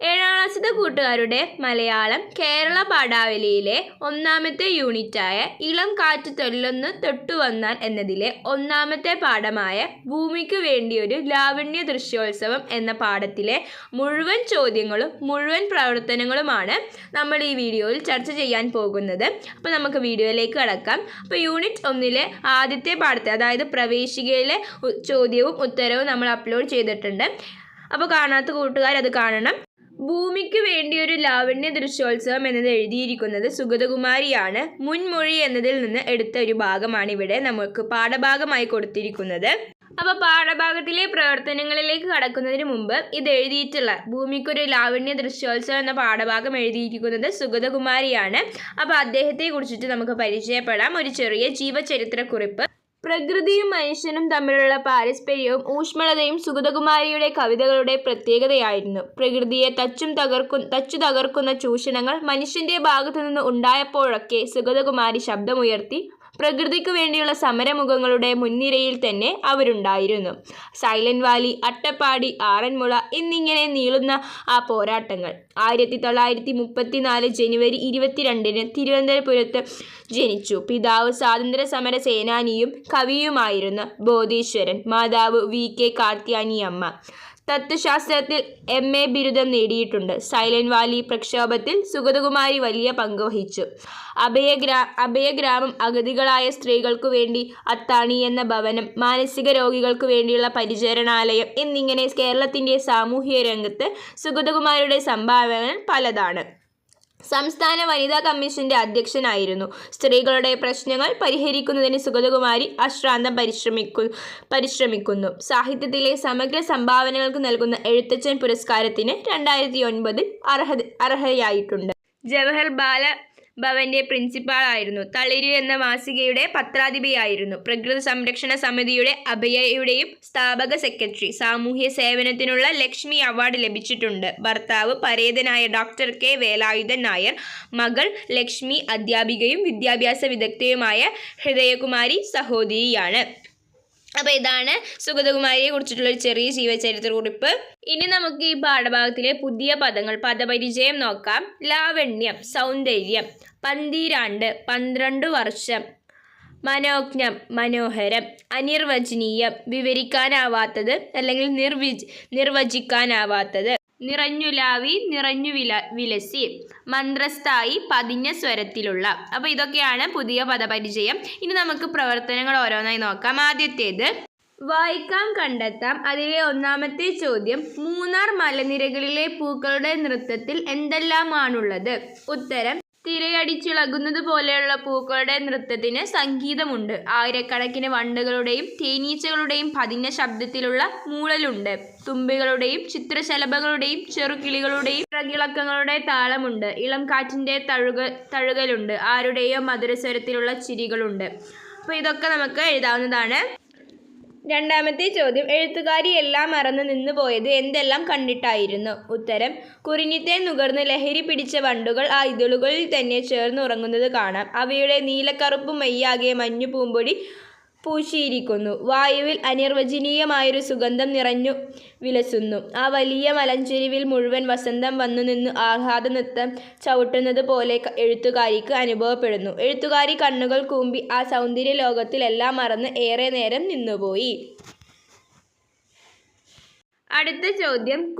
ഏഴാം ക്ലാസ്സിലെ കൂട്ടുകാരുടെ മലയാളം കേരള പാഠാവലിയിലെ ഒന്നാമത്തെ യൂണിറ്റായ ഇളം കാറ്റ് തൊല്ലൊന്ന് തൊട്ടുവന്നാൽ എന്നതിലെ ഒന്നാമത്തെ പാഠമായ ഭൂമിക്ക് വേണ്ടിയൊരു ലാവണ്യ ദൃശ്യോത്സവം എന്ന പാഠത്തിലെ മുഴുവൻ ചോദ്യങ്ങളും മുഴുവൻ പ്രവർത്തനങ്ങളുമാണ് നമ്മൾ ഈ വീഡിയോയിൽ ചർച്ച ചെയ്യാൻ പോകുന്നത്. അപ്പോൾ നമുക്ക് വീഡിയോയിലേക്ക് കടക്കാം. അപ്പോൾ യൂണിറ്റ് ഒന്നിലെ ആദ്യത്തെ പാഠത്തെ അതായത് പ്രവേശികയിലെ ചോദ്യവും ഉത്തരവും നമ്മൾ അപ്ലോഡ് ചെയ്തിട്ടുണ്ട്. അപ്പോൾ കാണാത്ത കൂട്ടുകാർ അത് കാണണം. ഭൂമിക്ക് വേണ്ടി ഒരു ലാവണ്യ ദൃശ്യോത്സവം എന്നത് എഴുതിയിരിക്കുന്നത് സുഗതകുമാരിയാണ്. മുൻമൊഴി എന്നതിൽ നിന്ന് എടുത്ത ഒരു ഭാഗമാണ് ഇവിടെ നമുക്ക് പാഠഭാഗമായി കൊടുത്തിരിക്കുന്നത്. അപ്പോൾ പാഠഭാഗത്തിലെ പ്രവർത്തനങ്ങളിലേക്ക് കടക്കുന്നതിന് മുമ്പ് ഇത് എഴുതിയിട്ടുള്ള ഭൂമിക്കൊരു ലാവണ്യ ദൃശ്യോത്സവം എന്ന പാഠഭാഗം എഴുതിയിരിക്കുന്നത് സുഗതകുമാരിയാണ്. അപ്പോൾ അദ്ദേഹത്തെ കുറിച്ചിട്ട് നമുക്ക് പരിചയപ്പെടാം. ഒരു ചെറിയ ജീവചരിത്രക്കുറിപ്പ്. പ്രകൃതിയും മനുഷ്യനും തമ്മിലുള്ള പാരസ്പര്യവും ഊഷ്മളതയും സുഗതകുമാരിയുടെ കവിതകളുടെ പ്രത്യേകതയായിരുന്നു. പ്രകൃതിയെ തച്ചും തകർക്കു തച്ചു തകർക്കുന്ന ചൂഷണങ്ങൾ മനുഷ്യന്റെ ഭാഗത്തു നിന്ന് ഉണ്ടായപ്പോഴൊക്കെ സുഗതകുമാരി ശബ്ദമുയർത്തി പ്രകൃതിക്കു വേണ്ടിയുള്ള സമരമുഖങ്ങളുടെ മുൻനിരയിൽ തന്നെ അവരുണ്ടായിരുന്നു. സൈലന്റ് വാലി അട്ടപ്പാടി ആറന്മുള എന്നിങ്ങനെ നീളുന്ന ആ പോരാട്ടങ്ങൾ. ആയിരത്തി തൊള്ളായിരത്തി മുപ്പത്തിനാല് ജനുവരി ഇരുപത്തിരണ്ടിന് തിരുവനന്തപുരത്ത് ജനിച്ചു. പിതാവ് സ്വാതന്ത്ര്യ സമര സേനാനിയും കവിയുമായിരുന്നു ബോധീശ്വരൻ മാതാവ് വി കെ കാർത്യാനിയമ്മ തത്വശാസ്ത്രത്തിൽ എം എ ബിരുദം നേടിയിട്ടുണ്ട്. സൈലന്റ് വാലി പ്രക്ഷോഭത്തിൽ സുഗതകുമാരി വലിയ പങ്ക് വഹിച്ചു. അഭയഗ്രാ അഭയഗ്രാമം അഗതികളായ സ്ത്രീകൾക്കു വേണ്ടി അത്താണി എന്ന ഭവനം മാനസിക രോഗികൾക്ക് വേണ്ടിയുള്ള പരിചരണാലയം എന്നിങ്ങനെ കേരളത്തിന്റെ സാമൂഹ്യ രംഗത്ത് സുഗതകുമാരിയുടെ സംഭാവനകൾ പലതാണ്. സംസ്ഥാന വനിതാ കമ്മീഷന്റെ അധ്യക്ഷനായിരുന്നു. സ്ത്രീകളുടെ പ്രശ്നങ്ങൾ പരിഹരിക്കുന്നതിന് സുഗതകുമാരി അശ്രാന്തം പരിശ്രമിക്കു പരിശ്രമിക്കുന്നു. സാഹിത്യത്തിലെ സമഗ്ര സംഭാവനകൾക്ക് നൽകുന്ന എഴുത്തച്ഛൻ പുരസ്കാരത്തിന് രണ്ടായിരത്തി ഒൻപതിൽ അർഹ അർഹയായിട്ടുണ്ട്. ജവഹർ ബാല ഭവന്റെ പ്രിൻസിപ്പാൾ ആയിരുന്നു തളിരു എന്ന മാസികയുടെ പത്രാധിപയായിരുന്നു. പ്രകൃതി സംരക്ഷണ സമിതിയുടെ അഭയയുടെയും സ്ഥാപക സെക്രട്ടറി. സാമൂഹ്യ സേവനത്തിനുള്ള ലക്ഷ്മി അവാർഡ് ലഭിച്ചിട്ടുണ്ട്. ഭർത്താവ് പരേതനായ ഡോക്ടർ കെ. വേലായുധൻ നായർ മകൾ ലക്ഷ്മി അധ്യാപികയും വിദ്യാഭ്യാസ വിദഗ്ധയുമായ ഹൃദയകുമാരി സഹോദരിയാണ്. അപ്പോൾ ഇതാണ് സുഗതകുമാരിയെ കുറിച്ചിട്ടുള്ള ഒരു ചെറിയ ജീവചരിത്ര കുറിപ്പ്. ഇനി നമുക്ക് ഈ പാഠഭാഗത്തിലെ പുതിയ പദങ്ങൾ പദപരിചയം നോക്കാം. ലാവണ്യം സൗന്ദര്യം പന്തീരാണ്ട് പന്ത്രണ്ട് വർഷം മനോജ്ഞം മനോഹരം അനിർവചനീയം വിവരിക്കാനാവാത്തത് അല്ലെങ്കിൽ നിർവിജ് നിർവചിക്കാനാവാത്തത്. നിറഞ്ഞുലാവി നിറഞ്ഞു വില വിലസി. മന്ത്രസ്ഥായി പതിഞ്ഞ സ്വരത്തിലുള്ള. അപ്പോൾ ഇതൊക്കെയാണ് പുതിയ പദപരിചയം. ഇനി നമുക്ക് പ്രവർത്തനങ്ങൾ ഓരോന്നായി നോക്കാം. ആദ്യത്തേത് വായിക്കാം കണ്ടെത്താം. അതിലെ ഒന്നാമത്തെ ചോദ്യം മൂന്നാർ മലനിരകളിലെ പൂക്കളുടെ നൃത്തത്തിൽ എന്തെല്ലാമാണുള്ളത്? ഉത്തരം തിരയടിച്ചിളകുന്നത് പോലെയുള്ള പൂക്കളുടെ നൃത്തത്തിന് സംഗീതമുണ്ട്. ആയിരക്കണക്കിന് വണ്ടുകളുടെയും തേനീച്ചകളുടെയും പതിഞ്ഞ ശബ്ദത്തിലുള്ള മൂളലുണ്ട്. തുമ്പികളുടെയും ചിത്രശലഭകളുടെയും ചെറുകിളികളുടെയും പ്രകിളക്കങ്ങളുടെ താളമുണ്ട്. ഇളം കാറ്റിന്റെ തഴുക തഴുകലുണ്ട്. ആരുടെയോ മധുരസ്വരത്തിലുള്ള ചിരികളുണ്ട്. അപ്പോൾ ഇതൊക്കെ നമുക്ക് എഴുതാവുന്നതാണ്. രണ്ടാമത്തെ ചോദ്യം എഴുത്തുകാരി എല്ലാം മറന്നു നിന്നു പോയത് എന്തെല്ലാം കണ്ടിട്ടായിരുന്നു? ഉത്തരം കുറിഞ്ഞിത്തെ നുകർന്ന് ലഹരി പിടിച്ച വണ്ടുകൾ ആ ഇതളുകളിൽ തന്നെ ചേർന്നുറങ്ങുന്നത് കാണാം. അവയുടെ നീലക്കറുപ്പ് മയ്യാകെ മഞ്ഞു പൂമ്പൊടി പൂശിയിരിക്കുന്നു. വായുവിൽ അനിർവചനീയമായൊരു സുഗന്ധം നിറഞ്ഞു വിലസുന്നു. ആ വലിയ മലഞ്ചെരിവിൽ മുഴുവൻ വസന്തം വന്നു നിന്ന് ആഹ്ലാദ നൃത്തം ചവിട്ടുന്നത് പോലെ എഴുത്തുകാരിക്ക് അനുഭവപ്പെടുന്നു. എഴുത്തുകാരി കണ്ണുകൾ കൂമ്പി ആ സൗന്ദര്യ ലോകത്തിലെല്ലാം മറന്ന് ഏറെ നേരം നിന്നുപോയി. അടുത്ത ചോദ്യം.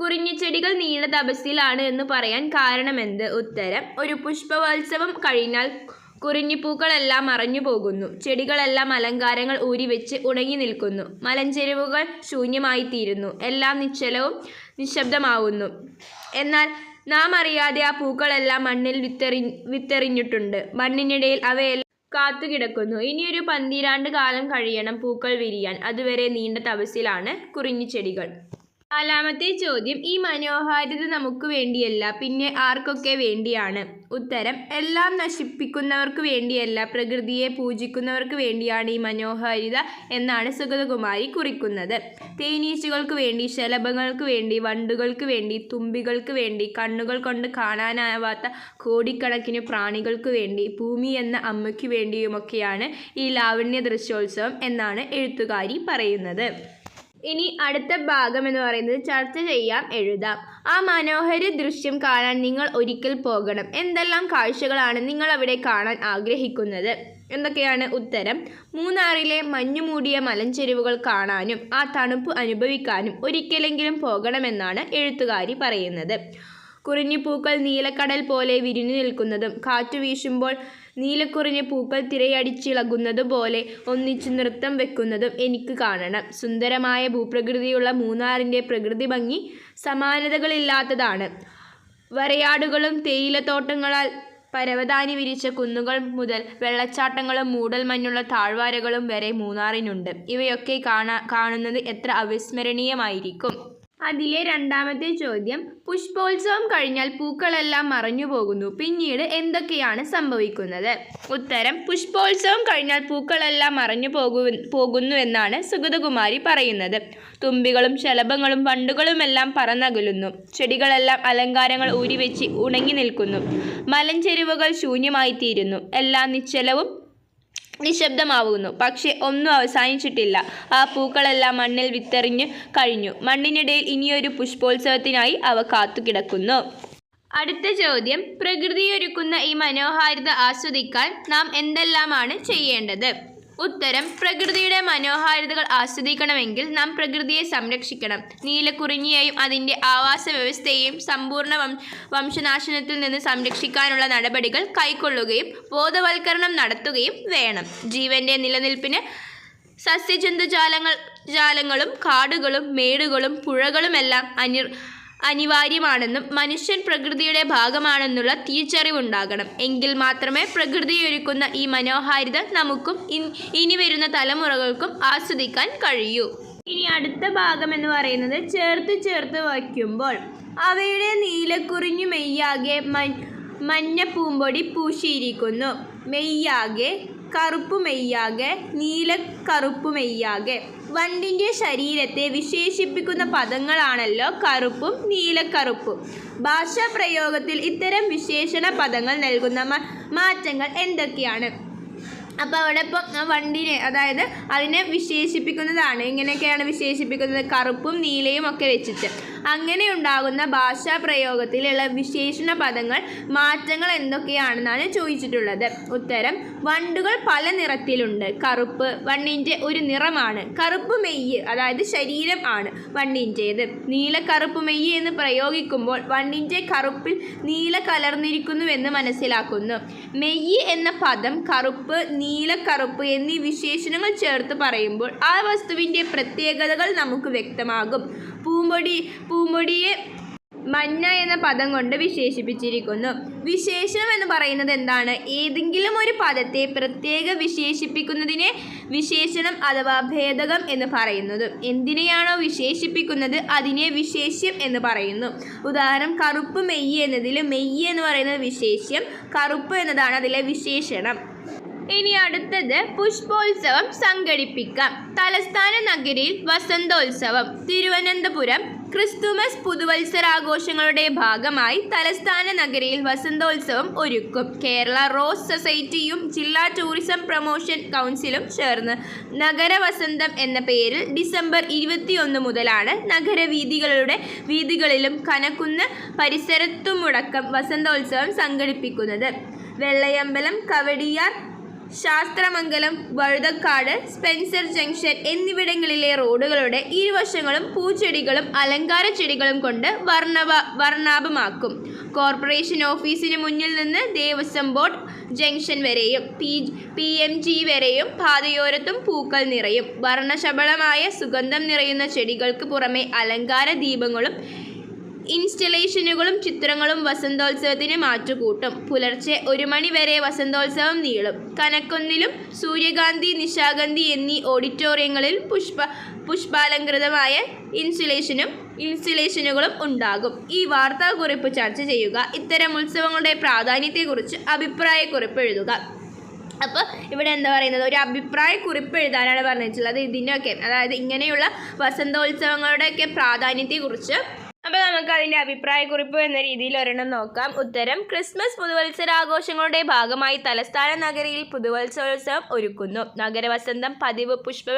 കുറിഞ്ഞിച്ചെടികൾ നീണ്ട തപസ്സിലാണ് എന്ന് പറയാൻ കാരണമെന്ത്? ഉത്തരം. ഒരു പുഷ്പവത്സവം കഴിഞ്ഞാൽ കുറിഞ്ഞിപ്പൂക്കളെല്ലാം മറഞ്ഞു പോകുന്നു. ചെടികളെല്ലാം അലങ്കാരങ്ങൾ ഊരിവെച്ച് ഉണങ്ങി നിൽക്കുന്നു. മലഞ്ചെരുവുകൾ ശൂന്യമായിത്തീരുന്നു. എല്ലാം നിശ്ചലവും നിശബ്ദമാവുന്നു. എന്നാൽ നാം അറിയാതെ ആ പൂക്കളെല്ലാം മണ്ണിൽ വിത്തെറി വിത്തെറിഞ്ഞിട്ടുണ്ട്. മണ്ണിനിടയിൽ അവയെല്ലാം കാത്തുകിടക്കുന്നു. ഇനിയൊരു പന്തിരാണ്ട് കാലം കഴിയണം പൂക്കൾ വിരിയാൻ. അതുവരെ നീണ്ട തപസ്സിലാണ് കുറിഞ്ഞിച്ചെടികൾ നാലാമത്തെ ചോദ്യം ഈ മനോഹാരിത നമുക്ക് വേണ്ടിയല്ല പിന്നെ ആർക്കൊക്കെ വേണ്ടിയാണ്? ഉത്തരം എല്ലാം നശിപ്പിക്കുന്നവർക്ക് വേണ്ടിയല്ല പ്രകൃതിയെ പൂജിക്കുന്നവർക്ക് വേണ്ടിയാണ് ഈ മനോഹാരിത എന്നാണ് സുഗതകുമാരി കുറിക്കുന്നത്. തേനീച്ചകൾക്ക് വേണ്ടി ശലഭങ്ങൾക്ക് വേണ്ടി വണ്ടുകൾക്ക് വേണ്ടി തുമ്പികൾക്ക് വേണ്ടി കണ്ണുകൾ കൊണ്ട് കാണാനാവാത്ത കോടിക്കണക്കിന് പ്രാണികൾക്ക് വേണ്ടി ഭൂമി എന്ന അമ്മയ്ക്ക് വേണ്ടിയുമൊക്കെയാണ് ഈ ലാവണ്യ ദൃശ്യോത്സവം എന്നാണ് എഴുത്തുകാരി പറയുന്നത്. ഇനി അടുത്ത ഭാഗം എന്ന് പറയുന്നത് ചർച്ച ചെയ്യാം എഴുതാം. ആ മനോഹര ദൃശ്യം കാണാൻ നിങ്ങൾ ഒരിക്കൽ പോകണം. എന്തെല്ലാം കാഴ്ചകളാണ് നിങ്ങൾ അവിടെ കാണാൻ ആഗ്രഹിക്കുന്നത്? എന്തൊക്കെയാണ് ഉത്തരം? മൂന്നാറിലെ മഞ്ഞുമൂടിയ മലഞ്ചെരുവുകൾ കാണാനും ആ തണുപ്പ് അനുഭവിക്കാനും ഒരിക്കലെങ്കിലും പോകണമെന്നാണ് എഴുത്തുകാരി പറയുന്നത്. കുറിഞ്ഞിപ്പൂക്കൾ നീലക്കടൽ പോലെ വിരിഞ്ഞു നിൽക്കുന്നതും കാറ്റു വീശുമ്പോൾ നീലക്കുറിഞ്ഞ പൂക്കൾ തിരയടിച്ചിളകുന്നതുപോലെ ഒന്നിച്ചു നൃത്തം വെക്കുന്നതും എനിക്ക് കാണണം. സുന്ദരമായ ഭൂപ്രകൃതിയുള്ള മൂന്നാറിന്റെ പ്രകൃതി ഭംഗി സമാനതകളില്ലാത്തതാണ്. വരയാടുകളും തേയിലത്തോട്ടങ്ങളാൽ പരവതാനി വിരിച്ച കുന്നുകൾ മുതൽ വെള്ളച്ചാട്ടങ്ങളും മൂടൽ മഞ്ഞുള്ള താഴ്വാരകളും വരെ മൂന്നാറിനുണ്ട്. ഇവയൊക്കെ കാണാ കാണുന്നത് എത്ര അവിസ്മരണീയമായിരിക്കും. അതിലെ രണ്ടാമത്തെ ചോദ്യം പുഷ്പോത്സവം കഴിഞ്ഞാൽ പൂക്കളെല്ലാം മറഞ്ഞു പോകുന്നു. പിന്നീട് എന്തൊക്കെയാണ് സംഭവിക്കുന്നത്? ഉത്തരം പുഷ്പോത്സവം കഴിഞ്ഞാൽ പൂക്കളെല്ലാം മറഞ്ഞു പോകു പോകുന്നു എന്നാണ് സുഗതകുമാരി പറയുന്നത്. തുമ്പികളും ശലഭങ്ങളും വണ്ടുകളുമെല്ലാം പറന്നകലുന്നു. ചെടികളെല്ലാം അലങ്കാരങ്ങൾ ഊരിവെച്ച് ഉണങ്ങി നിൽക്കുന്നു. മലഞ്ചെരിവുകൾ ശൂന്യമായിത്തീരുന്നു. എല്ലാം നിശ്ചലവും നിശബ്ദമാവുന്നു. പക്ഷെ ഒന്നും അവസാനിച്ചിട്ടില്ല. ആ പൂക്കളെല്ലാം മണ്ണിൽ വിത്തെറിഞ്ഞു കഴിഞ്ഞു. മണ്ണിനിടയിൽ ഇനിയൊരു പുഷ്പോത്സവത്തിനായി അവ കാത്തുകിടക്കുന്നു. അടുത്ത ചോദ്യം. പ്രകൃതിയൊരുക്കുന്ന ഈ മനോഹാരിത ആസ്വദിക്കാൻ നാം എന്തെല്ലാമാണ് ചെയ്യേണ്ടത്? ഉത്തരം പ്രകൃതിയുടെ മനോഹാരിതകൾ ആസ്വദിക്കണമെങ്കിൽ നാം പ്രകൃതിയെ സംരക്ഷിക്കണം. നീലക്കുറിഞ്ഞിയെയും അതിന്റെ ആവാസ വ്യവസ്ഥയെയും സമ്പൂർണ വംശനാശനത്തിൽ നിന്ന് സംരക്ഷിക്കാനുള്ള നടപടികൾ കൈക്കൊള്ളുകയും ബോധവൽക്കരണം നടത്തുകയും വേണം. ജീവന്റെ നിലനിൽപ്പിന് സസ്യജന്തുജാലങ്ങൾ ജാലങ്ങളും കാടുകളും മേടുകളും പുഴകളുമെല്ലാം അനി അനിവാര്യമാണെന്നും മനുഷ്യൻ പ്രകൃതിയുടെ ഭാഗമാണെന്നുള്ള തിരിച്ചറിവുണ്ടാകണം. എങ്കിൽ മാത്രമേ പ്രകൃതിയൊരുക്കുന്ന ഈ മനോഹാരിത നമുക്കും ഇനി വരുന്ന തലമുറകൾക്കും ആസ്വദിക്കാൻ കഴിയൂ. ഇനി അടുത്ത ഭാഗം എന്ന് പറയുന്നത് ചേർത്ത് ചേർത്ത് വയ്ക്കുമ്പോൾ അവയുടെ നീലക്കുറിഞ്ഞു മെയ്യാകെ മഞ്ഞ പൂമ്പൊടി പൂശിയിരിക്കുന്നു. മെയ്യാകെ കറുപ്പ് മെയ്യാകെ നീല കറുപ്പ് മെയ്യാകെ വണ്ടിന്റെ ശരീരത്തെ വിശേഷിപ്പിക്കുന്ന പദങ്ങളാണല്ലോ കറുപ്പും നീലക്കറുപ്പും. ഭാഷാ പ്രയോഗത്തിൽ ഇത്തരം വിശേഷണ പദങ്ങൾ നൽകുന്ന മാറ്റങ്ങൾ എന്തൊക്കെയാണ്? അപ്പോൾ അവിടെ ഇപ്പം ആ വണ്ടിനെ അതായത് അതിനെ വിശേഷിപ്പിക്കുന്നതാണ്. ഇങ്ങനെയൊക്കെയാണ് വിശേഷിപ്പിക്കുന്നത്. കറുപ്പും നീലയും ഒക്കെ വെച്ചിട്ട്. അങ്ങനെ ഉണ്ടാകുന്ന ഭാഷാ പ്രയോഗത്തിലുള്ള വിശേഷണ പദങ്ങൾ മാറ്റങ്ങൾ എന്തൊക്കെയാണെന്നാണ് ചോദിച്ചിട്ടുള്ളത്. ഉത്തരം വണ്ടുകൾ പല നിറത്തിലുണ്ട്. കറുപ്പ് വണ്ണിന്റെ ഒരു നിറമാണ്. കറുപ്പ് മെയ്യ് അതായത് ശരീരം ആണ് വണ്ണിന്റേത്. നീല കറുപ്പ് മെയ്യ് എന്ന് പ്രയോഗിക്കുമ്പോൾ വണ്ണിന്റെ കറുപ്പിൽ നീല കലർന്നിരിക്കുന്നുവെന്ന് മനസ്സിലാക്കുന്നു. മെയ്യ് എന്ന പദം കറുപ്പ് നീലക്കറുപ്പ് എന്നീ വിശേഷണങ്ങൾ ചേർത്ത് പറയുമ്പോൾ ആ വസ്തുവിന്റെ പ്രത്യേകതകൾ നമുക്ക് വ്യക്തമാകും. പൂമ്പൊടി പൂമ്പൊടിയെ മഞ്ഞ എന്ന പദം കൊണ്ട് വിശേഷിപ്പിച്ചിരിക്കുന്നു. വിശേഷണം എന്ന് പറയുന്നത് എന്താണ്? ഏതെങ്കിലും ഒരു പദത്തെ പ്രത്യേക വിശേഷിപ്പിക്കുന്നതിനെ വിശേഷണം അഥവാ ഭേദകം എന്ന് പറയുന്നത്. എന്തിനെയാണോ വിശേഷിപ്പിക്കുന്നത് അതിനെ വിശേഷ്യം എന്ന് പറയുന്നു. ഉദാഹരണം കറുപ്പ് മെയ്യ് എന്നതിൽ മെയ്യ് എന്ന് പറയുന്നത് വിശേഷ്യം കറുപ്പ് എന്നതാണ് അതിലെ വിശേഷണം. ഇനി അടുത്തത് പുഷ്പോത്സവം സംഘടിപ്പിക്കാം. തലസ്ഥാന നഗരിയിൽ വസന്തോത്സവം. തിരുവനന്തപുരം ക്രിസ്തുമസ് പുതുവത്സരാഘോഷങ്ങളുടെ ഭാഗമായി തലസ്ഥാന നഗരിയിൽ വസന്തോത്സവം ഒരുക്കും. കേരള റോസ് സൊസൈറ്റിയും ജില്ലാ ടൂറിസം പ്രൊമോഷൻ കൗൺസിലും ചേർന്ന് നഗര വസന്തം എന്ന പേരിൽ ഡിസംബർ ഇരുപത്തിയൊന്ന് മുതലാണ് നഗരവീഥികളുടെ വീഥികളിലും കനക്കുന്ന പരിസരത്തുമുടക്കം വസന്തോത്സവം സംഘടിപ്പിക്കുന്നത്. വെള്ളയമ്പലം കവടിയാർ ശാസ്ത്രമംഗലം വഴുതക്കാട് സ്പെൻസർ ജംഗ്ഷൻ എന്നിവിടങ്ങളിലെ റോഡുകളുടെ ഇരുവശങ്ങളും പൂച്ചെടികളും അലങ്കാര ചെടികളും കൊണ്ട് വർണവ വർണാഭമാക്കും. കോർപ്പറേഷൻ ഓഫീസിന് മുന്നിൽ നിന്ന് ദേവസ്വം ബോർഡ് ജംഗ്ഷൻ വരെയും പി പി എം ജി വരെയും പാതയോരത്തും പൂക്കൾ നിറയും. വർണശബളമായ സുഗന്ധം നിറയുന്ന ചെടികൾക്ക് പുറമെ അലങ്കാര ദീപങ്ങളും ഇൻസ്റ്റലേഷനുകളും ചിത്രങ്ങളും വസന്തോത്സവത്തിന് മാറ്റുകൂട്ടും. പുലർച്ചെ ഒരു മണി വരെ വസന്തോത്സവം നീളും. കനക്കൊന്നിലും സൂര്യകാന്തി നിശാഗന്ധി എന്നീ ഓഡിറ്റോറിയങ്ങളിൽ പുഷ്പ പുഷ്പാലങ്കൃതമായ ഇൻസുലേഷനും ഇൻസുലേഷനുകളും ഉണ്ടാകും. ഈ വാർത്താക്കുറിപ്പ് ചർച്ച ചെയ്യുക ഇത്തരം ഉത്സവങ്ങളുടെ പ്രാധാന്യത്തെക്കുറിച്ച് അഭിപ്രായക്കുറിപ്പ് എഴുതുക. അപ്പോൾ ഇവിടെ എന്താ പറയുന്നത്? ഒരു അഭിപ്രായ കുറിപ്പ് എഴുതാനാണ് പറഞ്ഞിട്ടുള്ളത് ഇതിന്റെയൊക്കെ. അതായത് ഇങ്ങനെയുള്ള വസന്തോത്സവങ്ങളുടെയൊക്കെ പ്രാധാന്യത്തെക്കുറിച്ച് അപ്പോൾ നമുക്ക് അതിന്റെ അഭിപ്രായക്കുറിപ്പ് എന്ന രീതിയിൽ ഒരെണ്ണം നോക്കാം. ഉത്തരം ക്രിസ്മസ് പുതുവത്സരാഘോഷങ്ങളുടെ ഭാഗമായി തലസ്ഥാന നഗരിയിൽ പുതുവത്സരോത്സവം ഒരുക്കുന്നു. നഗരവസന്തം പതിവ് പുഷ്പ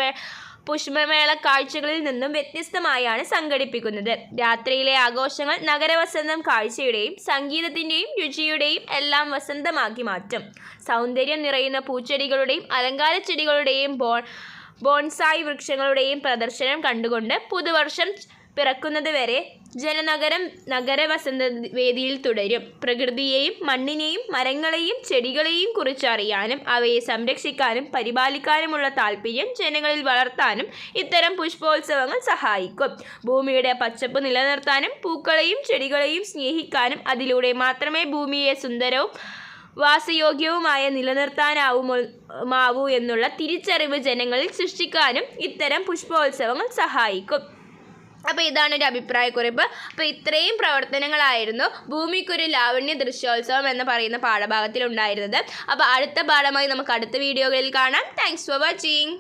പുഷ്പമേള കാഴ്ചകളിൽ നിന്നും വ്യത്യസ്തമായാണ് സംഘടിപ്പിക്കുന്നത്. രാത്രിയിലെ ആഘോഷങ്ങൾ നഗരവസന്തം കാഴ്ചയുടെയും സംഗീതത്തിന്റെയും രുചിയുടെയും എല്ലാം വസന്തമാക്കി മാറ്റും. സൗന്ദര്യം നിറയുന്ന പൂച്ചെടികളുടെയും അലങ്കാര ചെടികളുടെയും ബോൺ ബോൺസായി വൃക്ഷങ്ങളുടെയും പ്രദർശനം കണ്ടുകൊണ്ട് പുതുവർഷം പിറക്കുന്നത് വരെ ജനനഗരം നഗരവസന്ത വേദിയിൽ തുടരും. പ്രകൃതിയെയും മണ്ണിനെയും മരങ്ങളെയും ചെടികളെയും കുറിച്ചറിയാനും അവയെ സംരക്ഷിക്കാനും പരിപാലിക്കാനുമുള്ള താല്പര്യം ജനങ്ങളിൽ വളർത്താനും ഇത്തരം പുഷ്പോത്സവങ്ങൾ സഹായിക്കും. ഭൂമിയുടെ പച്ചപ്പ് നിലനിർത്താനും പൂക്കളെയും ചെടികളെയും സ്നേഹിക്കാനും അതിലൂടെ മാത്രമേ ഭൂമിയെ സുന്ദരവും വാസയോഗ്യവുമായ നിലനിർത്താനാവുമോ മാവൂ എന്നുള്ള തിരിച്ചറിവ് ജനങ്ങളിൽ സൃഷ്ടിക്കാനും ഇത്തരം പുഷ്പോത്സവങ്ങൾ സഹായിക്കും. അപ്പോൾ ഇതാണ് ഒരു അഭിപ്രായക്കുറിപ്പ് അപ്പോൾ ഇത്രയും പ്രവർത്തനങ്ങളായിരുന്നു ഭൂമിക്കൊരു ലാവണ്യ ദൃശ്യോത്സവം എന്ന് പറയുന്ന പാഠഭാഗത്തിൽ ഉണ്ടായിരുന്നത് അപ്പോൾ അടുത്ത പാഠമായി നമുക്ക് അടുത്ത വീഡിയോകളിൽ കാണാം. Thanks for watching